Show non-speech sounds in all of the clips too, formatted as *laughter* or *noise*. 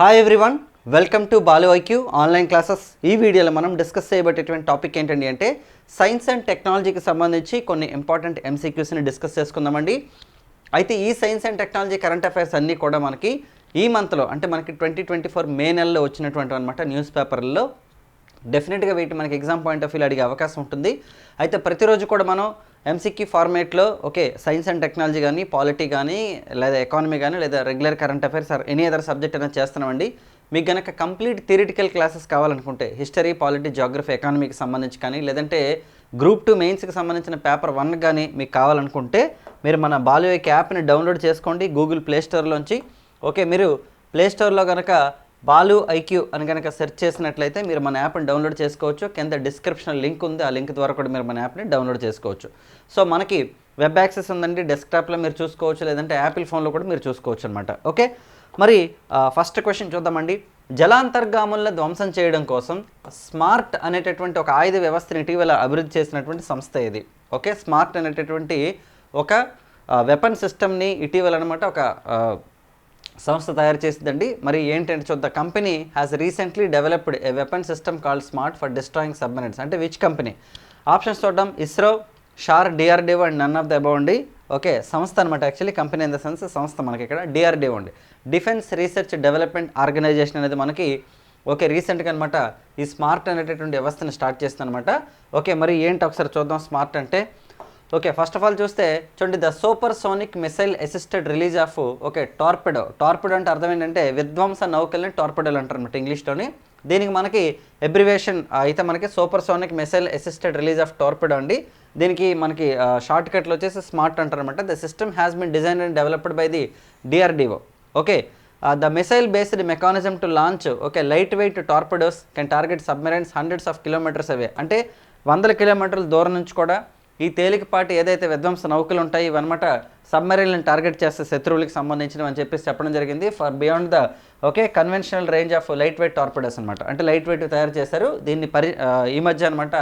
Hi everyone welcome to Balu IQ online classes ఈ వీడియోలో మనం డిస్కస్ చేయబట్టేటువంటి టాపిక్ ఏంటండి అంటే సైన్స్ అండ్ టెక్నాలజీకి సంబంధించి కొన్ని ఇంపార్టెంట్ ఎంసీక్యూస్ని డిస్కస్ చేసుకుందామండి. అయితే ఈ science and technology current affairs అన్నీ కూడా మనకి ఈ మంత్లో అంటే మనకి ట్వంటీ ట్వంటీ ఫోర్ మే నెలలో వచ్చినటువంటి అనమాట న్యూస్ పేపర్లలో డెఫినెట్గా వీటి మనకి ఎగ్జామ్ పాయింట్ ఆఫ్ వ్యూలో అడిగే అవకాశం ఉంటుంది. అయితే ప్రతిరోజు కూడా మనం ఎంసీక్యూ ఫార్మేట్లో ఓకే సైన్స్ అండ్ టెక్నాలజీ కానీ పాలిటీ కానీ లేదా ఎకానమీ కానీ లేదా regular current affairs or any other subject అయినా చేస్తున్నామండి. మీకు గనక కంప్లీట్ థియరిటికల్ క్లాసెస్ కావాలనుకుంటే హిస్టరీ పాలిటీ జాగ్రఫీ ఎకానమీకి సంబంధించి కానీ లేదంటే గ్రూప్ టూ మెయిన్స్కి సంబంధించిన పేపర్ వన్ కానీ మీకు కావాలనుకుంటే మీరు మన బాలువేక్ యాప్ని డౌన్లోడ్ చేసుకోండి గూగుల్ ప్లేస్టోర్లోంచి ఓకే మీరు ప్లేస్టోర్లో కనుక బాలు ఐక్యూ అని కనుక సెర్చ్ చేసినట్లయితే మీరు మన యాప్ని డౌన్లోడ్ చేసుకోవచ్చు. కింద డిస్క్రిప్షన్ లింక్ ఉంది. ఆ లింక్ ద్వారా కూడా మీరు మన యాప్ని డౌన్లోడ్ చేసుకోవచ్చు. సో మనకి వెబ్ యాక్సెస్ ఉందండి. డెస్క్టాప్లో మీరు చూసుకోవచ్చు. లేదంటే యాపిల్ ఫోన్లో కూడా మీరు చూసుకోవచ్చు అనమాట ఓకే? మరి ఫస్ట్ క్వశ్చన్ చూద్దామండి. జలాంతర్గాములను ధ్వంసం చేయడం కోసం స్మార్ట్ అనేటటువంటి ఒక ఆయుధ వ్యవస్థను ఇటీవల అభివృద్ధి చేసినటువంటి సంస్థ ఇది ఓకే? స్మార్ట్ అనేటటువంటి ఒక వెపన్ సిస్టమ్ని ఇటీవల అనమాట ఒక సంస్థ తయారు చేసిందండి. మరి ఏంటంటే చూద్దాం company has recently developed a weapon system called SMART for destroying submarines అంటే విచ్ కంపెనీ ఆప్షన్స్ చూడడం ISRO SHAR DRDO and none of the above అండి. ఓకే సంస్థ అనమాట actually company in the sense సంస్థ మనకి ఇక్కడ డిఆర్డిఓ అండి. డిఫెన్స్ రీసెర్చ్ డెవలప్మెంట్ ఆర్గనైజేషన్ అనేది మనకి ఓకే రీసెంట్గా అనమాట ఈ స్మార్ట్ అనేటటువంటి వ్యవస్థను స్టార్ట్ చేస్తుంది అనమాట ఓకే మరి ఏంటి ఒకసారి చూద్దాం. స్మార్ట్ అంటే ఓకే ఫస్ట్ ఆఫ్ ఆల్ చూస్తే చూడండి the supersonic missile assisted release of okay torpedo torpedo అంటే అర్థం ఏంటంటే విధ్వంస నౌకల్ని టార్పెడోలు అంటారు అనమాట ఇంగ్లీష్లోని. దీనికి మనకి ఎబ్రివేషన్ అయితే మనకి supersonic missile assisted release of torpedo అండి. దీనికి మనకి షార్ట్ కట్లో వచ్చేసి స్మార్ట్ అంటారు అనమాట the system has been designed and developed by the DRDO okay the missile based mechanism to launch okay light weight torpedoes can target submarines hundreds of kilometres away అంటే వందల కిలోమీటర్ల దూరం నుంచి కూడా ఈ తేలికపాటి ఏదైతే విధ్వంస నౌకలు ఉంటాయి ఇవన్నమాట సబ్మెరైన్లను టార్గెట్ చేస్తే శత్రువులకు సంబంధించినవి అని చెప్పేసి చెప్పడం జరిగింది. For beyond the okay conventional range of light weight torpedoes అనమాట అంటే లైట్ వెయిట్ తయారు చేశారు. దీన్ని పరి ఈ మధ్య అనమాట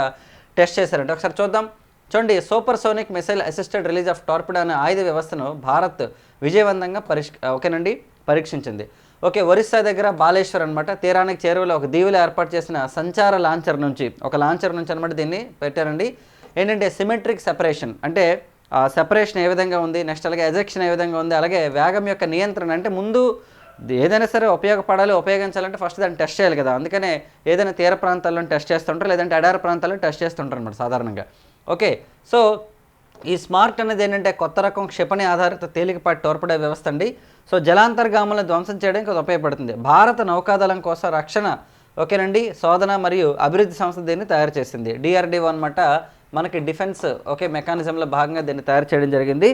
టెస్ట్ చేశారంట. ఒకసారి చూద్దాం. చూడండి supersonic missile assisted release of torpedo అనే ఆయుధ వ్యవస్థను భారత్ విజయవంతంగా పరిష్ ఓకేనండి పరీక్షించింది. ఓకే ఒరిస్సా దగ్గర బాలేశ్వర్ అనమాట తీరానికి చేరువలో ఒక దీవులు ఏర్పాటు చేసిన సంచార లాంచర్ నుంచి ఒక లాంచర్ నుంచి అనమాట దీన్ని పెట్టారండి. ఏంటంటే సిమెట్రిక్ సెపరేషన్ అంటే సెపరేషన్ ఏ విధంగా ఉంది నెక్స్ట్ అలాగే ఎజెక్షన్ ఏ విధంగా ఉంది అలాగే వేగం యొక్క నియంత్రణ అంటే ముందు ఏదైనా సరే ఉపయోగపడాలి ఉపయోగించాలంటే ఫస్ట్ దాన్ని టెస్ట్ చేయాలి కదా. అందుకనే ఏదైనా తీర ప్రాంతాల్లో టెస్ట్ చేస్తుంటారు లేదంటే అడార ప్రాంతాల్లో టెస్ట్ చేస్తుంటారు అనమాట సాధారణంగా. ఓకే సో ఈ స్మార్ట్ అనేది ఏంటంటే కొత్త రకం క్షిపణి ఆధారిత తేలికపాటి టోర్పడే వ్యవస్థ అండి. సో జలాంతర్గాములను ధ్వంసం చేయడానికి అది ఉపయోగపడుతుంది. భారత నౌకాదళం కోసం రక్షణ ఓకేనండి శోధన మరియు అభివృద్ధి సంస్థ దీన్ని తయారు చేసింది. డిఆర్డీఓ అనమాట మనకి డిఫెన్స్ ఓకే మెకానిజంలో భాగంగా దీన్ని తయారు చేయడం జరిగింది.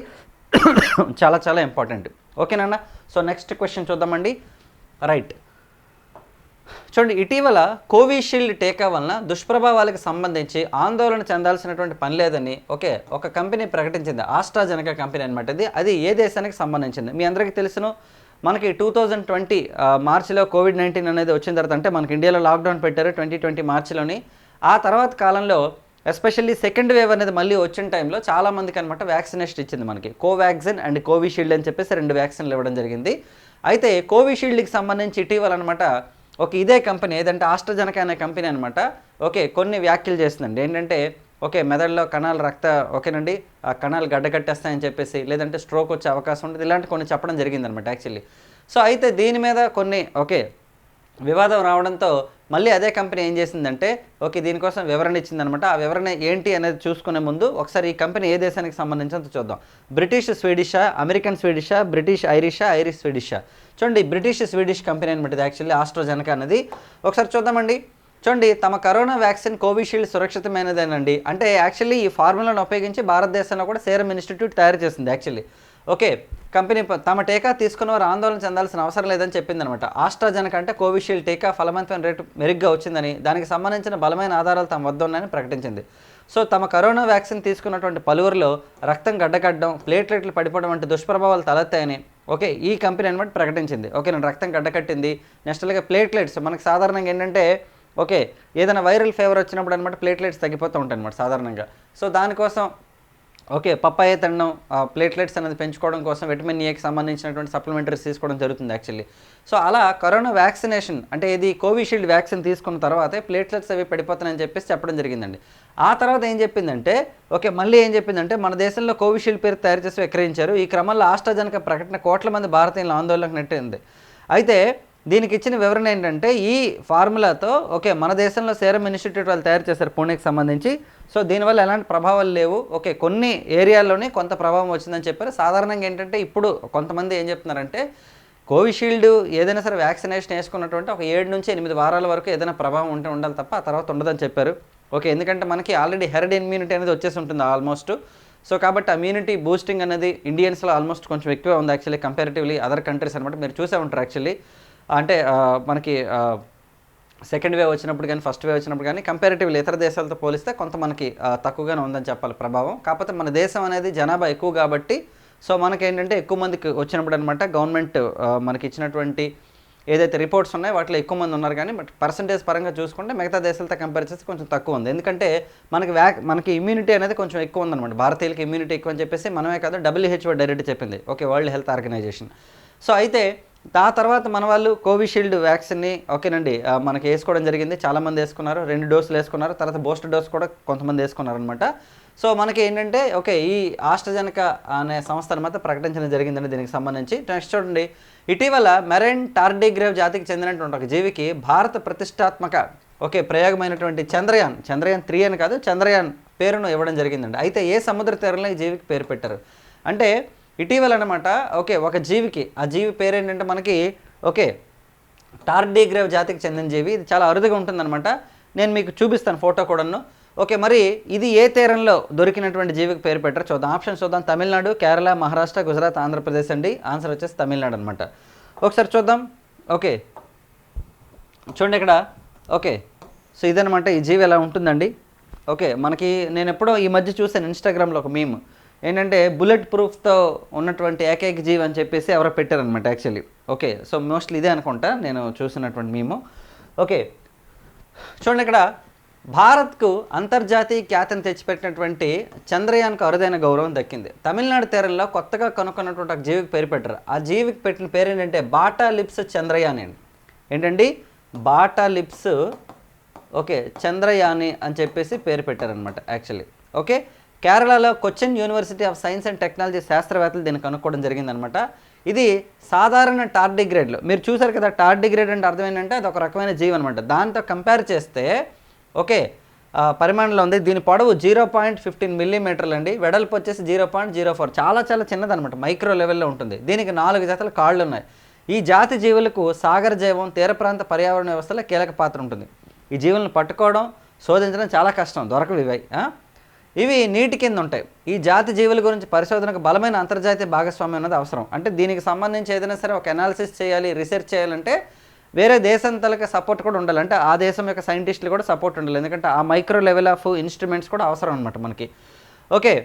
*coughs* చాలా చాలా ఇంపార్టెంట్. ఓకేనా సో నెక్స్ట్ క్వశ్చన్ చూద్దామండి. రైట్. చూడండి ఇటీవల కోవిషీల్డ్ టీకా వలన దుష్ప్రభావాలకు సంబంధించి ఆందోళన చెందాల్సినటువంటి పని లేదని ఓకే ఒక కంపెనీ ప్రకటించింది. ఆస్ట్రాజెనకా కంపెనీ అనమాట ఇది. అది ఏ దేశానికి సంబంధించింది? మీ అందరికీ తెలుసును. మనకి టూ థౌజండ్ ట్వంటీ మార్చిలో కోవిడ్ నైన్టీన్ అనేది వచ్చిన తర్వాత అంటే మనకి ఇండియాలో లాక్డౌన్ పెట్టారు ట్వంటీ ట్వంటీ మార్చిలోని. ఆ తర్వాత కాలంలో ఎస్పెషల్లీ సెకండ్ వేవ్ అనేది మళ్ళీ వచ్చిన టైంలో చాలా మందికి అనమాట వ్యాక్సినేషన్ ఇచ్చింది మనకి. కోవాక్సిన్ అండ్ కోవిషీల్డ్ అని చెప్పేసి రెండు వ్యాక్సిన్లు ఇవ్వడం జరిగింది. అయితే కోవిషీల్డ్కి సంబంధించి ఇటీవల అనమాట ఒక ఇదే కంపెనీ ఏదంటే ఆస్ట్రజనక అనే కంపెనీ అనమాట ఓకే కొన్ని వ్యాఖ్యలు చేస్తుందండి. ఏంటంటే ఓకే మెదడులో కణాలు రక్త ఓకేనండి ఆ కణాలు గడ్డకట్టేస్తాయని చెప్పేసి లేదంటే స్ట్రోక్ వచ్చే అవకాశం ఉంటుంది ఇలాంటి కొన్ని చెప్పడం జరిగిందనమాట యాక్చువల్లీ. సో అయితే దీని మీద కొన్ని ఓకే వివాదం రావడంతో మళ్ళీ అదే కంపెనీ ఏం చేసిందంటే ఓకే దీనికోసం వివరణ ఇచ్చిందనమాట. ఆ వివరణ ఏంటి అనేది చూసుకునే ముందు ఒకసారి ఈ కంపెనీ ఏ దేశానికి సంబంధించినంత చూద్దాం. బ్రిటిష్ స్వీడిషా అమెరికన్ స్వీడిషా బ్రిటిష్ ఐరిషా ఐరిష్ స్వీడిషా. చూడండి బ్రిటిష్ స్వీడిష్ కంపెనీ అనమాట ఇది యాక్చువల్లీ ఆస్ట్రోజెనక అనేది. ఒకసారి చూద్దామండి. చూడండి తమ కరోనా వ్యాక్సిన్ కోవిషీల్డ్ సురక్షితమైనదేనండి. అంటే యాక్చువల్లీ ఈ ఫార్ములాను ఉపయోగించి భారతదేశంలో కూడా సేరం ఇన్స్టిట్యూట్ తయారు చేసింది యాక్చువల్లీ. ఓకే కంపెనీ తమ టీకా తీసుకున్న వారు ఆందోళన చెందాల్సిన అవసరం లేదని చెప్పిందనమాట ఆస్ట్రాజెనకా అంటే కోవిషీల్డ్ టీకా ఫలవంతమైన రేటు మెరుగ్గా వచ్చిందని దానికి సంబంధించిన బలమైన ఆధారాలు తమ వద్ద ఉన్నాయని ప్రకటించింది. సో తమ కరోనా వ్యాక్సిన్ తీసుకున్నటువంటి పలువురిలో రక్తం గడ్డకట్టడం ప్లేట్లెట్లు పడిపోవడం వంటి దుష్ప్రభావాలు తలెత్తాయని ఓకే ఈ కంపెనీ అనమాట ప్రకటించింది. ఓకే నేను రక్తం గడ్డకట్టింది నెక్స్ట్ అలాగే ప్లేట్లెట్స్ మనకు సాధారణంగా ఏంటంటే ఓకే ఏదైనా వైరల్ ఫీవర్ వచ్చినప్పుడు అనమాట ప్లేట్లెట్స్ తగ్గిపోతూ ఉంటాయి అనమాట సాధారణంగా. సో దానికోసం ఓకే పప్పాయ తినడం ప్లేట్లెట్స్ అనేది పెంచుకోవడం కోసం విటమిన్ e ఏకి సంబంధించినటువంటి సప్లిమెంటరీస్ తీసుకోవడం జరుగుతుంది యాక్చువల్లీ. సో అలా కరోనా వ్యాక్సినేషన్ అంటే ఇది కోవిషీల్డ్ వ్యాక్సిన్ తీసుకున్న తర్వాతే ప్లేట్లెట్స్ అవి పడిపోతాయని చెప్పేసి చెప్పడం జరిగిందండి. ఆ తర్వాత ఏం చెప్పిందంటే ఓకే మళ్ళీ ఏం చెప్పిందంటే మన దేశంలో కోవిషీల్డ్ పేరు తయారు చేసి విక్రయించారు. ఈ క్రమంలో ఆస్ట్రాజనక ప్రకటన కోట్ల మంది భారతీయుల ఆందోళనకు నెట్టింది. అయితే దీనికి ఇచ్చిన వివరణ ఏంటంటే ఈ ఫార్ములాతో ఓకే మన దేశంలో సేరం ఇన్స్టిట్యూట్ వాళ్ళు తయారు చేశారు పూణేకి సంబంధించి. సో దీనివల్ల ఎలాంటి ప్రభావాలు లేవు. ఓకే కొన్ని ఏరియాల్లోనే కొంత ప్రభావం వచ్చిందని చెప్పారు. సాధారణంగా ఏంటంటే ఇప్పుడు కొంతమంది ఏం చెప్తున్నారంటే కోవిషీల్డ్ ఏదైనా సరే వ్యాక్సినేషన్ వేసుకున్నటువంటి ఒక ఏడు నుంచి ఎనిమిది వారాల వరకు ఏదైనా ప్రభావం ఉంటే ఉండాలి తప్ప ఆ తర్వాత ఉండదని చెప్పారు. ఓకే ఎందుకంటే మనకి ఆల్రెడీ హెర్డ్ ఇమ్యూనిటీ అనేది వచ్చేసి ఉంటుంది ఆల్మోస్ట్. సో కాబట్టి అమ్యూనిటీ బూస్టింగ్ అనేది ఇండియన్స్లో ఆల్మోస్ట్ కొంచెం ఎక్కువే ఉంది యాక్చువల్లీ కంపారిటివ్లీ అదర్ కంట్రీస్ అనమాట మీరు చూసే ఉంటారు యాక్చువల్లీ. అంటే మనకి సెకండ్ వేవ్ వచ్చినప్పుడు కానీ ఫస్ట్ వేవ్ వచ్చినప్పుడు కానీ కంపారిటివ్లీ ఇతర దేశాలతో పోలిస్తే కొంత మనకి తక్కువగానే ఉందని చెప్పాలి ప్రభావం. కాకపోతే మన దేశం అనేది జనాభా ఎక్కువ కాబట్టి సో మనకేంటంటే ఎక్కువ మందికి వచ్చినప్పుడు అనమాట గవర్నమెంట్ మనకి ఇచ్చినటువంటి ఏదైతే రిపోర్ట్స్ ఉన్నాయో వాటిలో ఎక్కువ మంది ఉన్నారు కానీ బట్ పర్సంటేజ్ పరంగా చూసుకుంటే మిగతా దేశాలతో కంపేర్ చేస్తే కొంచెం తక్కువ ఉంది. ఎందుకంటే మనకి వ్యాక్ మనకి ఇమ్యూనిటీ అనేది కొంచెం ఎక్కువ ఉందన్నమాట భారతీయులకి ఇమ్యూనిటీ ఎక్కువ అని చెప్పేసి మనమే కాదు డబ్ల్యూహెచ్ఓ డైరెక్ట్ చెప్పింది. Okay world health organisation so అయితే ఆ తర్వాత మన వాళ్ళు కోవిషీల్డ్ వ్యాక్సిన్ని ఓకేనండి. మనకి వేసుకోవడం జరిగింది. చాలామంది వేసుకున్నారు. రెండు డోసులు వేసుకున్నారు. తర్వాత బూస్టర్ డోస్ కూడా కొంతమంది వేసుకున్నారు అనమాట సో మనకి ఏంటంటే ఓకే ఈ ఆస్ట్రజనక అనే సంస్థ అనమాట ప్రకటించడం జరిగిందండి దీనికి సంబంధించి. నెక్స్ట్ చూడండి. ఇటీవల మెరైన్ టార్డిగ్రేవ్ జాతికి చెందినటువంటి ఒక జీవికి భారత ప్రతిష్టాత్మక ఓకే ప్రయోగమైనటువంటి చంద్రయాన్ చంద్రయాన్ త్రీ అని కాదు చంద్రయాన్ పేరును ఇవ్వడం జరిగిందండి. అయితే ఏ సముద్ర తీరంలో ఈ జీవికి పేరు పెట్టారు? అంటే ఇటీవల అనమాట ఓకే ఒక జీవికి ఆ జీవి పేరు ఏంటంటే మనకి ఓకే టార్డీగ్రేవ్ జాతికి చెందిన జీవి ఇది చాలా అరుదుగా ఉంటుందన్నమాట. నేను మీకు చూపిస్తాను ఫోటో కూడాను. ఓకే మరి ఇది ఏ తీరంలో దొరికినటువంటి జీవికి పేరు పెట్టారు చూద్దాం. ఆప్షన్ చూద్దాం. తమిళనాడు కేరళ మహారాష్ట్ర గుజరాత్ ఆంధ్రప్రదేశ్ అండి. ఆన్సర్ వచ్చేసి తమిళనాడు అనమాట ఒకసారి చూద్దాం. ఓకే చూడండి ఇక్కడ. ఓకే సో ఇదనమాట ఈ జీవి ఎలా ఉంటుందండి? ఓకే మనకి నేను ఎప్పుడో ఈ మధ్య చూసాను ఇన్స్టాగ్రామ్లో ఒక మేము. ఏంటంటే బుల్లెట్ ప్రూఫ్తో ఉన్నటువంటి ఏకైక జీవి అని చెప్పేసి ఎవరో పెట్టారనమాట యాక్చువల్లీ ఓకే సో మోస్ట్లీ ఇదే అనుకుంటా నేను చూసినటువంటి మేము ఓకే చూడండి ఇక్కడ. భారత్కు అంతర్జాతీయ ఖ్యాతిని తెచ్చిపెట్టినటువంటి చంద్రయాన్కు అరుదైన గౌరవం దక్కింది. తమిళనాడు తీరంలో కొత్తగా కనుక్కున్నటువంటి ఒక జీవికి పేరు పెట్టారు. ఆ జీవికి పెట్టిన పేరు ఏంటంటే బాటా లిప్స్ చంద్రయాన్ అండి. ఏంటండి? బాటా లిప్స్ ఓకే చంద్రయాని అని చెప్పేసి పేరు పెట్టారనమాట యాక్చువల్లీ ఓకే కేరళలో Cochin university of science and technology శాస్త్రవేత్తలు దీన్ని కనుక్కోవడం జరిగిందనమాట ఇది సాధారణ టార్డిగ్రేడ్లో. మీరు చూసారు కదా టార్డిగ్రేడ్ అంటే అర్థం ఏంటంటే అది ఒక రకమైన జీవి అనమాట దాంతో కంపేర్ చేస్తే ఓకే పరిమాణంలో ఉంది. దీని పొడవు జీరో పాయింట్ ఫిఫ్టీన్ మిల్లీమీటర్లు అండి. వెడల్పు వచ్చేసి జీరో పాయింట్ జీరో ఫోర్. చాలా చాలా చిన్నదనమాట మైక్రో లెవెల్లో ఉంటుంది. దీనికి నాలుగు జతల కాళ్ళు ఉన్నాయి ఈ జాతి జీవులకు సాగర జీవం తీర ప్రాంత పర్యావరణ వ్యవస్థలో కీలక పాత్ర ఉంటుంది. ఈ జీవులను పట్టుకోవడం శోధించడం చాలా కష్టం. దొరకవి ఇవి ఇవి నీటి కింద ఉంటాయి. ఈ జాతి జీవుల గురించి పరిశోధనకు బలమైన అంతర్జాతీయ భాగస్వామ్యం అనేది అవసరం. అంటే దీనికి సంబంధించి ఏదైనా సరే ఒక అనాలిసిస్ చేయాలి రీసెర్చ్ చేయాలంటే వేరే దేశం సపోర్ట్ కూడా ఉండాలి. అంటే ఆ దేశం యొక్క సైంటిస్టులు కూడా సపోర్ట్ ఉండాలి. ఎందుకంటే ఆ మైక్రో లెవెల్ ఆఫ్ ఇన్స్ట్రుమెంట్స్ కూడా అవసరం అనమాట మనకి. ఓకే.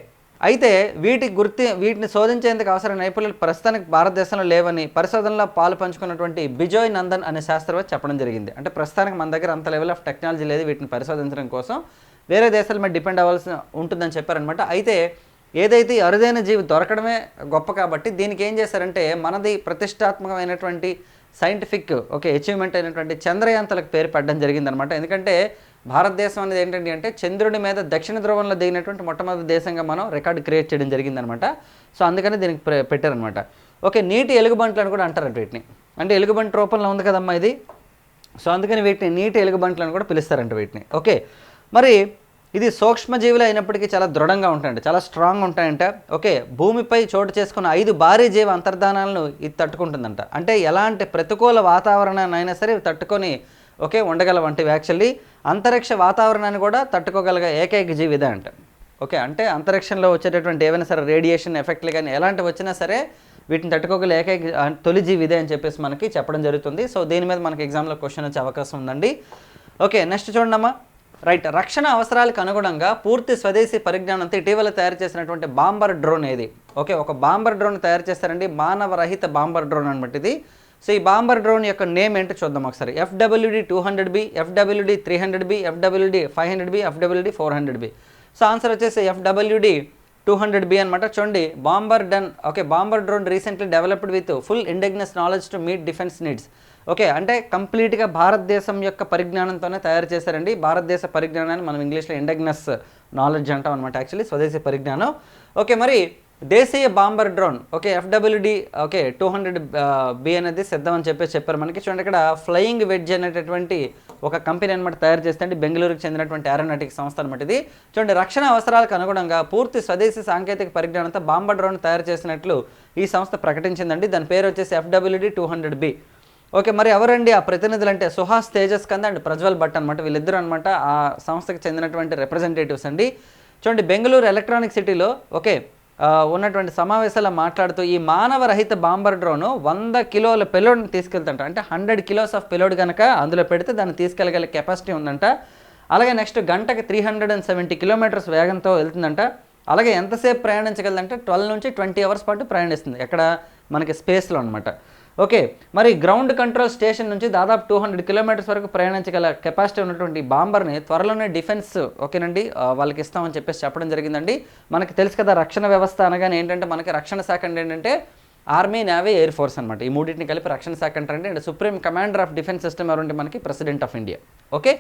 అయితే వీటి గుర్తి వీటిని శోధించేందుకు అవసరం నైపుణ్యాలు ప్రస్తుతానికి భారతదేశంలో లేవని పరిశోధనలో పాలు పంచుకున్నటువంటి బిజోయ్ నందన్ అనే శాస్త్రవేత్త చెప్పడం జరిగింది. అంటే ప్రస్తుతానికి మన దగ్గర అంత లెవెల్ ఆఫ్ టెక్నాలజీ లేదు వీటిని పరిశోధించడం కోసం. వేరే దేశాల మీద డిపెండ్ అవ్వాల్సి ఉంటుందని చెప్పారనమాట. అయితే ఏదైతే ఈ అరుదైన జీవి దొరకడమే గొప్ప కాబట్టి దీనికి ఏం చేశారంటే మనది ప్రతిష్టాత్మకమైనటువంటి సైంటిఫిక్ ఓకే అచీవ్మెంట్ అయినటువంటి చంద్రయాంతలకు పేరు పెట్టడం జరిగిందనమాట. ఎందుకంటే భారతదేశం అనేది ఏంటంటే అంటే చంద్రుడి మీద దక్షిణ ధ్రువంలో దిగినటువంటి మొట్టమొదటి దేశంగా మనం రికార్డు క్రియేట్ చేయడం జరిగిందనమాట. సో అందుకని దీనికి పెట్టారనమాట. ఓకే నీటి ఎలుగుబంట్లు అని కూడా అంటారు వీటిని. అంటే ఎలుగుబంటి రూపంలో ఉంది కదమ్మా ఇది? సో అందుకని వీటిని నీటి ఎలుగుబంట్లు అని కూడా పిలుస్తారంట వీటిని. ఓకే మరి ఇది సూక్ష్మజీవులు అయినప్పటికీ చాలా దృఢంగా ఉంటాయంట చాలా స్ట్రాంగ్ ఉంటాయంట. ఓకే భూమిపై చోటు చేసుకున్న ఐదు భారీ జీవ అంతర్ధానాలను ఇది తట్టుకుంటుందంట. అంటే ఎలాంటి ప్రతికూల వాతావరణాన్ని అయినా సరే తట్టుకొని ఓకే ఉండగలవంటివి యాక్చువల్లీ అంతరిక్ష వాతావరణాన్ని కూడా తట్టుకోగలిగే ఏకైక జీవి ఇదే అంట. ఓకే అంటే అంతరిక్షంలో వచ్చేటటువంటి ఏవైనా సరే రేడియేషన్ ఎఫెక్ట్లు కానీ ఎలాంటివి వచ్చినా సరే వీటిని తట్టుకోగల ఏకైక తొలి జీవి ఇదే అని చెప్పేసి మనకి చెప్పడం జరుగుతుంది. సో దీని మీద మనకి ఎగ్జామ్లో క్వశ్చన్ వచ్చే అవకాశం ఉందండి. ఓకే నెక్స్ట్ చూడండమ్మా. రైట్ రక్షణ అవసరాలకు అనుగుణంగా పూర్తి స్వదేశీ పరిజ్ఞానంతో ఇటీవల తయారు చేసినటువంటి బాంబర్ డ్రోన్ ఏది? ఓకే ఒక బాంబర్ డ్రోన్ తయారు చేస్తారండి మానవ రహిత బాంబర్ డ్రోన్ అనమాట ఇది. సో ఈ బాంబర్ డ్రోన్ యొక్క నేమ్ ఏంటో చూద్దాం ఒకసారి. FWD two hundred B FWD three hundred B FWD five hundred B FWD four hundred B. So answer వచ్చేసి ఎఫ్డబ్ల్యూడి టూ హండ్రెడ్ బి అనమాట చూడండి bomber drone okay bomber drone recently developed with full indigenous knowledge to meet defence needs. Okay అంటే కంప్లీట్గా భారతదేశం యొక్క పరిజ్ఞానంతోనే తయారు చేశారండి. భారతదేశ పరిజ్ఞానాన్ని మనం ఇంగ్లీష్లో ఇండగ్నస్ నాలెడ్జ్ అంటాం అనమాట యాక్చువల్లీ స్వదేశీ పరిజ్ఞానం. ఓకే మరి దేశీయ bomber drone okay FWD okay two hundred B అనేది సిద్ధం అని చెప్పేసి చెప్పారు మనకి. చూడండి ఇక్కడ ఫ్లయింగ్ వెడ్జ్ అనేటటువంటి ఒక కంపెనీ అనమాట తయారు చేస్తే బెంగళూరుకు చెందినటువంటి ఏరోనాటిక్ సంస్థ అనమాట ఇది. చూడండి రక్షణ అవసరాలకు అనుగుణంగా పూర్తి స్వదేశీ సాంకేతిక పరిజ్ఞానంతో బాంబర్ డ్రోన్ తయారు చేసినట్లు ఈ సంస్థ ప్రకటించిందండి. దాని పేరు వచ్చేసి FWD two hundred B. Okay మరి ఎవరండి ఆ ప్రతినిధులు అంటే సుహాస్ తేజస్ కంద అండ్ ప్రజ్వల్ భట్ అనమాట వీళ్ళిద్దరు అనమాట ఆ సంస్థకి చెందినటువంటి రిప్రజెంటేటివ్స్ అండి. చూడండి బెంగళూరు ఎలక్ట్రానిక్ సిటీలో ఓకే ఉన్నటువంటి సమావేశాల్లో మాట్లాడుతూ ఈ మానవ రహిత బాంబర్ డ్రోన్ వంద కిలోల పెలోడ్ని తీసుకెళ్తుంట అంటే హండ్రెడ్ కిలోస్ ఆఫ్ పెలోడ్ కనుక అందులో పెడితే దాన్ని తీసుకెళ్ళగల కెపాసిటీ ఉందంట. అలాగే నెక్స్ట్ గంటకి three hundred and seventy kilometres వేగంతో వెళ్తుందంట. అలాగే ఎంతసేపు ప్రయాణించగలదంటే ట్వెల్వ్ నుంచి ట్వంటీ అవర్స్ పాటు ప్రయాణిస్తుంది. ఎక్కడ? మనకి స్పేస్లో అనమాట ఓకే మరి గ్రౌండ్ కంట్రోల్ స్టేషన్ నుంచి దాదాపు టూ హండ్రెడ్ కిలోమీటర్స్ వరకు ప్రయాణించగల కెపాసిటీ ఉన్నటువంటి బాంబర్ని త్వరలోనే డిఫెన్స్ ఓకేనండి వాళ్ళకి ఇస్తామని చెప్పేసి చెప్పడం జరిగిందండి. మనకి తెలుసు కదా రక్షణ వ్యవస్థ అనగానే ఏంటంటే మనకి రక్షణ శాఖ అంటే ఏంటంటే ఆర్మీ నేవీ ఎయిర్ ఫోర్స్ అనమాట ఈ మూడింటిని కలిపి రక్షణ శాఖ అంటారంటే and supreme commander of defence system ఎవరంటే మనకి president of India okay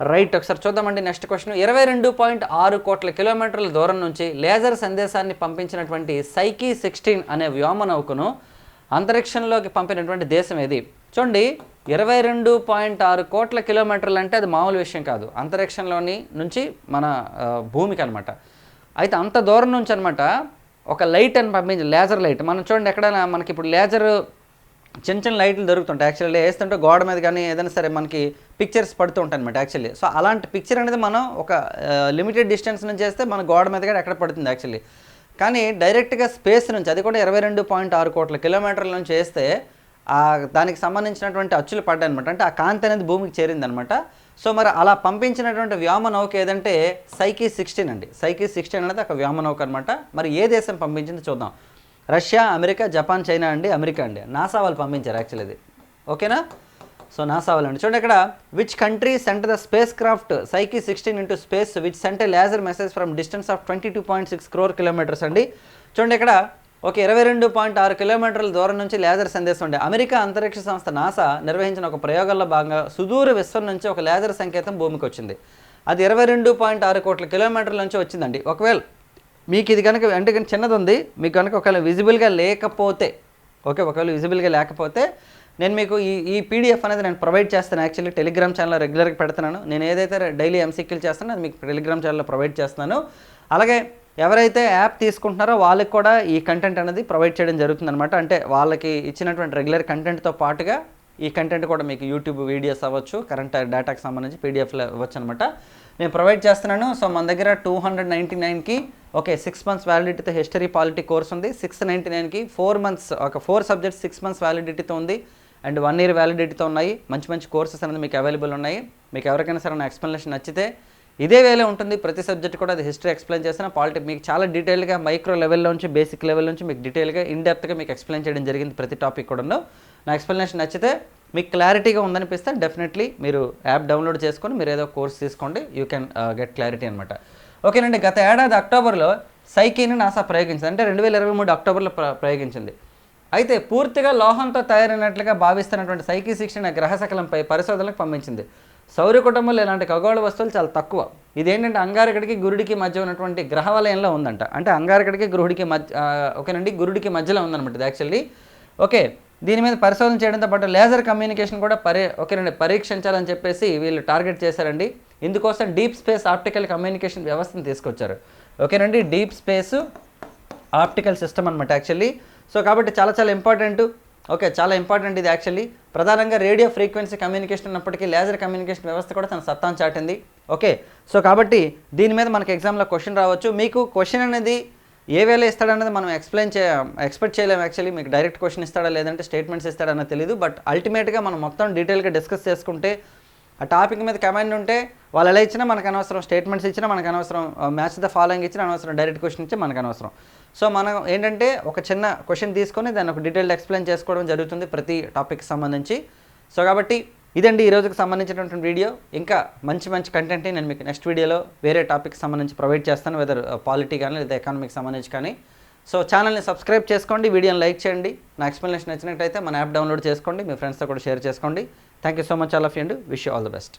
right ఒకసారి చూద్దామండి నెక్స్ట్ క్వశ్చన్ ఇరవై రెండు పాయింట్ ఆరు కోట్ల కిలోమీటర్ల దూరం నుంచి లేజర్ సందేశాన్ని పంపించినటువంటి సైకి సిక్స్టీన్ అనే వ్యోమ నౌకను అంతరిక్షంలోకి పంపినటువంటి దేశం ఏది? చూడండి ఇరవై రెండు పాయింట్ ఆరు కోట్ల కిలోమీటర్లు అంటే అది మామూలు విషయం కాదు. అంతరిక్షంలోని నుంచి మన భూమికి అనమాట అయితే అంత దూరం నుంచి అనమాట ఒక లైట్ అని పంపించి లేజర్ లైట్. మనం చూడండి ఎక్కడైనా మనకి ఇప్పుడు లేజర్ చిన్న చిన్న లైట్లు దొరుకుతుంటాయి. యాక్చువల్లీ వేస్తుంటే గోడ మీద కానీ ఏదైనా సరే మనకి పిక్చర్స్ పడుతూ ఉంటాయి అనమాట యాక్చువల్లీ. సో అలాంటి పిక్చర్ అనేది మనం ఒక లిమిటెడ్ డిస్టెన్స్ నుంచి చేస్తే మన గోడ మీద కూడా ఎక్కడ పడుతుంది యాక్చువల్లీ. కానీ డైరెక్ట్గా స్పేస్ నుంచి అది కూడా ఇరవై రెండు పాయింట్ ఆరు కోట్ల కిలోమీటర్ల నుంచి వేస్తే దానికి సంబంధించినటువంటి అచ్చులు పడ్డాయి అనమాట అంటే ఆ కాంతి అనేది భూమికి చేరిందనమాట సో మరి అలా పంపించినటువంటి వ్యోమ నౌక ఏదంటే సైకి సిక్స్టీన్ అండి. సైకి సిక్స్టీన్ అనేది ఒక వ్యోమ నౌక అనమాట మరి ఏ దేశం పంపించింది చూద్దాం. రష్యా అమెరికా జపాన్ చైనా అండి అమెరికా అండి. నాసా వాళ్ళు పంపించారు యాక్చువల్లీ ఇది. ఓకేనా? సో నాసా వాళ్ళండి చూడండి ఇక్కడ which country sent the space craft Psyche sixteen into space which sent laser message from distance of twenty two point six crore kilometres అండి. చూడండి ఇక్కడ ఒక ఇరవై రెండు పాయింట్ ఆరు కిలోమీటర్ల దూరం నుంచి లేజర్ సందేశం ఉండే అమెరికా అంతరిక్ష సంస్థ నాసా నిర్వహించిన ఒక ప్రయోగంలో భాగంగా సుదూర విశ్వం నుంచి ఒక లేజర్ సంకేతం భూమికి వచ్చింది. అది ఇరవై రెండు పాయింట్ ఆరు కోట్ల కిలోమీటర్ల నుంచి వచ్చిందండి. ఒకవేళ మీకు ఇది కనుక అంటే కనుక చిన్నది ఉంది మీకు కనుక ఒకవేళ విజిబుల్గా లేకపోతే ఓకే ఒకవేళ విజిబుల్గా లేకపోతే నేను మీకు ఈ ఈ పీడిఎఫ్ అనేది నేను ప్రొవైడ్ చేస్తాను. యాక్చువల్లీ టెలిగ్రామ్ ఛానల్లో రెగ్యులర్గా పెడుతున్నాను. నేను ఏదైతే డైలీ ఎంసీక్యూలు చేస్తానో అది మీకు టెలిగ్రామ్ ఛానల్లో ప్రొవైడ్ చేస్తున్నాను. అలాగే ఎవరైతే యాప్ తీసుకుంటున్నారో వాళ్ళకి కూడా ఈ కంటెంట్ అనేది ప్రొవైడ్ చేయడం జరుగుతుందన్నమాట. అంటే వాళ్ళకి ఇచ్చినటువంటి రెగ్యులర్ కంటెంట్తో పాటుగా ఈ కంటెంట్ కూడా మీకు యూట్యూబ్ వీడియోస్ అవ్వచ్చు కరెంట్ డేటాకి సంబంధించి పీడిఎఫ్లో ఇవ్వచ్చు అనమాట నేను ప్రొవైడ్ చేస్తున్నాను. సో మన దగ్గర టూ హండ్రెడ్ నైంటీ నైన్కి ఓకే సిక్స్ మంత్స్ వ్యాలిడిటీతో హిస్టరీ పాలిటీ కోర్స్ ఉంది. సిక్స్ నైంటీ నైన్కి ఫోర్ మంత్స్ ఒక ఫోర్ సబ్జెక్ట్స్ సిక్స్ మంత్స్ వ్యాలిడిటీతో ఉంది. అండ్ వన్ ఇయర్ వ్యాలిడిటీతో ఉన్నాయి. మంచి మంచి కోర్సెస్ అనేది మీకు అవైలబుల్ ఉన్నాయి. మీకు ఎవరికైనా సరే నా ఎక్స్ప్లెనేషన్ నచ్చితే ఇదే వేలో ఉంటుంది. ప్రతి సబ్జెక్ట్ కూడా అది హిస్టరీ ఎక్స్ప్లెయిన్ చేసిన పాలిటీ మీకు చాలా డీటెయిల్గా మైక్రో లెవెల్ నుంచి బేసిక్ లెవెల్ నుంచి మీకు డీటెయిల్గా ఇన్ డెప్త్గా మీకు ఎక్స్ప్లెయిన్ చేయడం జరిగింది. ప్రతి టాపిక్ కూడాను. నా ఎక్స్ప్లెనేషన్ నచ్చితే మీకు క్లారిటీగా ఉందనిపిస్తే డెఫినెట్లీ మీరు యాప్ డౌన్లోడ్ చేసుకొని మీరు ఏదో కోర్స్ తీసుకోండి. యూ కెన్ గెట్ క్లారిటీ అనమాట ఓకేనండి గత ఏడాది అక్టోబర్లో సైకీని నాసా ప్రయోగించింది. అంటే రెండు వేల ఇరవై మూడు అక్టోబర్లో ప్రయోగించింది. అయితే పూర్తిగా లోహంతో తయారైనట్లుగా భావిస్తున్నటువంటి సైకి శిక్షణ గ్రహశకలంపై పరిశోధనలకు పంపించింది. సౌర కుటుంబంలో ఇలాంటి ఖగోళ వస్తువులు చాలా తక్కువ. ఇదేంటంటే అంగారకుడికి గురుడికి మధ్య ఉన్నటువంటి గ్రహ వలయంలో ఉందంట. అంటే అంగారకుడికి గురుడికి మధ్య ఓకేనండి గురుడికి మధ్యలో ఉందన్నమాట ఇది యాక్చువల్లీ ఓకే దీని మీద పరిశోధన చేయడంతో పాటు లేజర్ కమ్యూనికేషన్ కూడా పరి ఓకేనండి పరీక్షించాలని చెప్పేసి వీళ్ళు టార్గెట్ చేశారండి. ఇందుకోసం డీప్ స్పేస్ ఆప్టికల్ కమ్యూనికేషన్ వ్యవస్థను తీసుకొచ్చారు. ఓకేనండి డీప్ స్పేస్ ఆప్టికల్ సిస్టమ్ అనమాట యాక్చువల్లీ సో కాబట్టి చాలా చాలా ఇంపార్టెంట్ ఓకే చాలా ఇంపార్టెంట్ ఇది యాక్చువల్లీ ప్రధానంగా రేడియో ఫ్రీక్వెన్సీ కమ్యూనికేషన్ ఉన్నప్పటికీ లేజర్ కమ్యూనికేషన్ వ్యవస్థ కూడా తన సత్తాను చాటింది. ఓకే సో కాబట్టి దీని మీద మనకి ఎగ్జామ్లో క్వశ్చన్ రావచ్చు. మీకు క్వశ్చన్ అనేది ఏ వేళ ఇస్తాడనేది మనం ఎక్స్ప్లెయిన్ చే ఎక్స్పెక్ట్ చేయలేము యాక్చువల్లీ మీకు డైరెక్ట్ క్వశ్చన్ ఇస్తాడా లేదంటే స్టేట్మెంట్స్ ఇస్తాడన్నది తెలియదు బట్ అల్టిమేట్గా మనం మొత్తం డీటెయిల్గా డిస్కస్ చేసుకుంటే ఆ టాపిక్ మీద కమాండ్ ఉంటే వాళ్ళు ఎలా ఇచ్చినా మనకు అనవసరం. స్టేట్మెంట్స్ ఇచ్చినా మనకు అనవసరం. మ్యాచ్ ద ఫాలోయింగ్ ఇచ్చినా అనవసరం. డైరెక్ట్ క్వశ్చన్ ఇచ్చి మనకు అనవసరం. సో మనం ఏంటంటే ఒక చిన్న క్వశ్చన్ తీసుకొని దాన్ని ఒక డీటెయిల్డ్ ఎక్స్ప్లెయిన్ చేసుకోవడం జరుగుతుంది ప్రతి టాపిక్ సంబంధించి. సో కాబట్టి ఇదండి ఈ రోజుకి సంబంధించినటువంటి వీడియో. ఇంకా మంచి మంచి కంటెంట్ని నేను మీకు నెక్స్ట్ వీడియోలో వేరే టాపిక్ సంబంధించి ప్రొవైడ్ చేస్తాను వెదర్ పాలిటీ కానీ లేదా ఎకానమీకి సంబంధించి కానీ. సో ఛానల్ని సబ్స్క్రైబ్ చేసుకోండి వీడియోని లైక్ చేయండి. నా ఎక్స్ప్లెనేషన్ నచ్చినట్టయితే మన యాప్ డౌన్లోడ్ చేసుకోండి మీ ఫ్రెండ్స్తో కూడా షేర్ చేసుకోండి. Thank you so much all of you and wish all the best